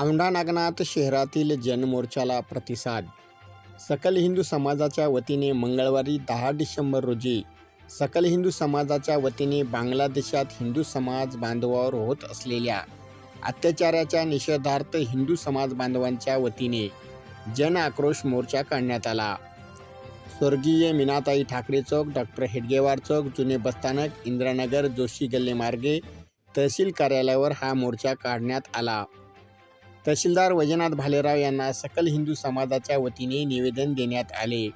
औंढा नागनाथ शहरातील जनमोर्चाला प्रतिसाद. सकल हिंदू समाजाच्या वतीने मंगळवारी दहा डिसेंबर रोजी सकल हिंदू समाजाच्या वतीने बांगलादेशात हिंदू समाज बांधवावर होत असलेल्या अत्याचाराच्या निषेधार्थ हिंदू समाज बांधवांच्या वतीने जन आक्रोश मोर्चा काढण्यात आला. स्वर्गीय मीनाताई ठाकरे चौक डॉक्टर हेडगेवार चौक जुने बसस्थानक इंदिरानगर जोशी गल्ले मार्गे तहसील कार्यालयावर हा मोर्चा काढण्यात आला. तहसीलदार वैजनाथ भालेराव यांना सकल हिंदू समाजाच्या वतीने निवेदन देण्यात आले.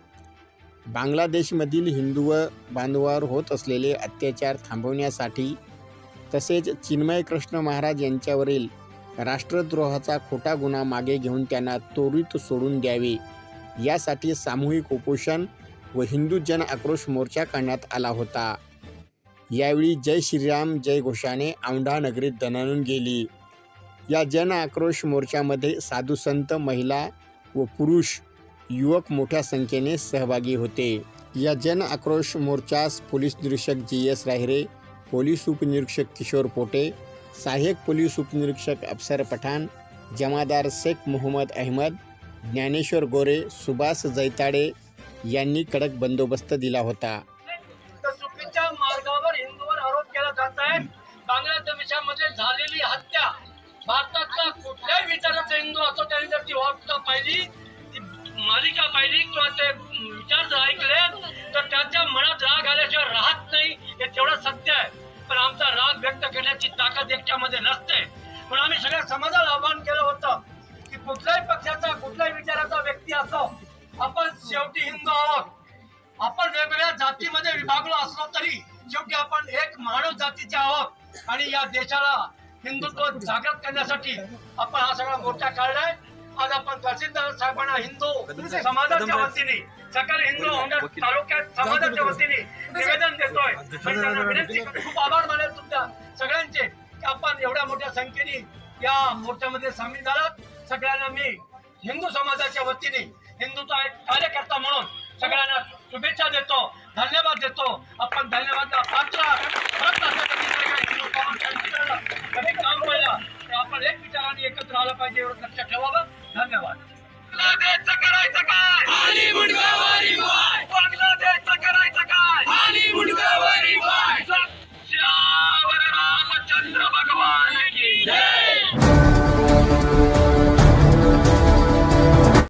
बांगलादेशमधील हिंदू व बांधवावर होत असलेले अत्याचार थांबवण्यासाठी तसेच चिन्मय कृष्ण महाराज यांच्यावरील राष्ट्रद्रोहाचा खोटा गुन्हा मागे घेऊन त्यांना त्वरित सोडून द्यावे. यासाठी सामूहिक उपोषण व हिंदू जन आक्रोश मोर्चा काढण्यात आला होता. यावेळी जय श्रीराम जय घोषाने औंढा नगरीत दणानून गेली. या जन आक्रोश मोर्चामध्ये साधू संत महिला व पुरुष युवक मोठ्या संख्येने सहभागी होते. या जन आक्रोश मोर्चास पोलीस निरीक्षक जी एस राहिरे पोलीस उपनिरीक्षक किशोर पोटे सहाय्यक पोलीस उपनिरीक्षक अफसर पठाण जमादार शेख मोहम्मद अहमद ज्ञानेश्वर गोरे सुभाष जैताडे यांनी कडक बंदोबस्त दिला होता. चुकीच्या मार्गावर हिंदूवर आरोप केला जात आहे. बांगलादेशामध्ये झालेली हत्या भारतातला कुठल्याही विचाराचा हिंदू असो त्याने जर ती वार्ता पाहिली ती मालिका पाहिली किंवा ते विचार जर ऐकले तर त्याच्या मनात राग आल्याशिवाय राहत नाही हे तेवढं सत्य आहे. पण आमचा राग व्यक्त करण्याची ताकद एकट्यामध्ये नसते. पण आम्ही सगळ्या समाजाला आवाहन केलं होतं की कुठल्याही पक्षाचा कुठल्याही विचाराचा व्यक्ती असो आपण शेवटी हिंदू आहोत. आपण वेगवेगळ्या जातीमध्ये विभागलो असलो तरी शेवटी आपण एक मानव जातीचे आहोत. आणि या देशाला हिंदुत्व जागृत करण्यासाठी आपण हा सगळा मोर्चा काढलाय. आज आपण तहसीलदार साहेबांना हिंदू समाजाच्या वतीने सकल हिंदू तालुक्यात समाजाच्या वतीने निवेदन देतोय. विनंती. खूप आभार मानेल तुमच्या सगळ्यांचे की आपण एवढ्या मोठ्या संख्येने या मोर्चामध्ये सामील झालात. सगळ्यांना मी हिंदू समाजाच्या वतीने हिंदूचा एक कार्यकर्ता म्हणून सगळ्यांना शुभेच्छा देतो धन्यवाद देतो. आपण धन्यवादला पात्र आहात. खरंच असं कधी नाही का हिंदू समाजाला कधी काम आलं पाहिजे एवढं लक्षात ठेवा धन्यवाद.